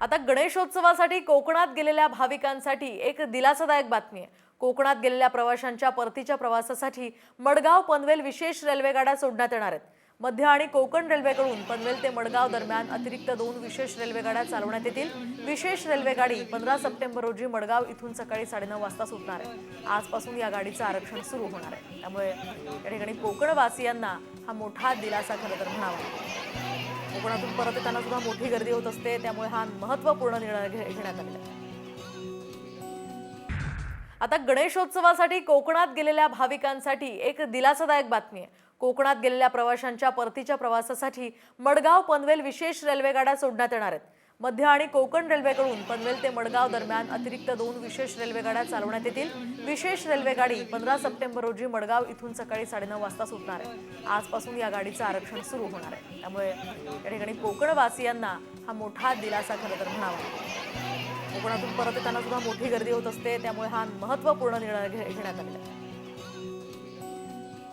आता गणेशोत्सवासाठी कोकणात गेलेल्या भाविकांसाठी एक दिलासादायक बातमी आहे. कोकणात गेलेल्या प्रवाशांच्या परतीच्या प्रवासासाठी मडगाव पनवेल विशेष रेल्वेगाड्या सोडण्यात येणार आहेत. मध्य आणि कोकण रेल्वेकडून पनवेल ते मडगाव दरम्यान अतिरिक्त दोन विशेष रेल्वेगाड्या चालवण्यात येतील. विशेष रेल्वेगाडी पंधरा सप्टेंबर रोजी मडगाव इथून सकाळी साडेनऊ वाजता सुटणार आहे. आजपासून या गाडीचं आरक्षण सुरू होणार आहे. त्यामुळे या ठिकाणी कोकणवासियांना हा मोठा दिलासा खरं तर म्हणावा. कोकणातून परत येताना सुद्धा मोठी गर्दी होत असते. त्यामुळे हा महत्त्वपूर्ण निर्णय घे- घेण्यात आलेला आहे. आता गणेशोत्सवासाठी कोकणात गेलेल्या भाविकांसाठी एक दिलासादायक बातमी आहे. कोकणात गेलेल्या प्रवाशांच्या परतीच्या प्रवासासाठी मडगाव पनवेल विशेष रेल्वेगाड्या सोडण्यात येणार आहेत. मध्य आणि कोकण रेल्वेकडून पनवेल ते मडगाव दरम्यान अतिरिक्त दोन विशेष रेल्वेगाड्या चालवण्यात येतील. विशेष रेल्वेगाडी पंधरा सप्टेंबर रोजी मडगाव इथून सकाळी साडेनऊ वाजता सुटणार आहे. आजपासून या गाडीचं आरक्षण सुरू होणार आहे. त्यामुळे या ठिकाणी कोकणवासियांना हा मोठा दिलासा खरं तर म्हणावा. कोकणातून परत येताना सुद्धा मोठी गर्दी होत असते. त्यामुळे हा महत्त्वपूर्ण निर्णय घेण्यात आलेला आहे.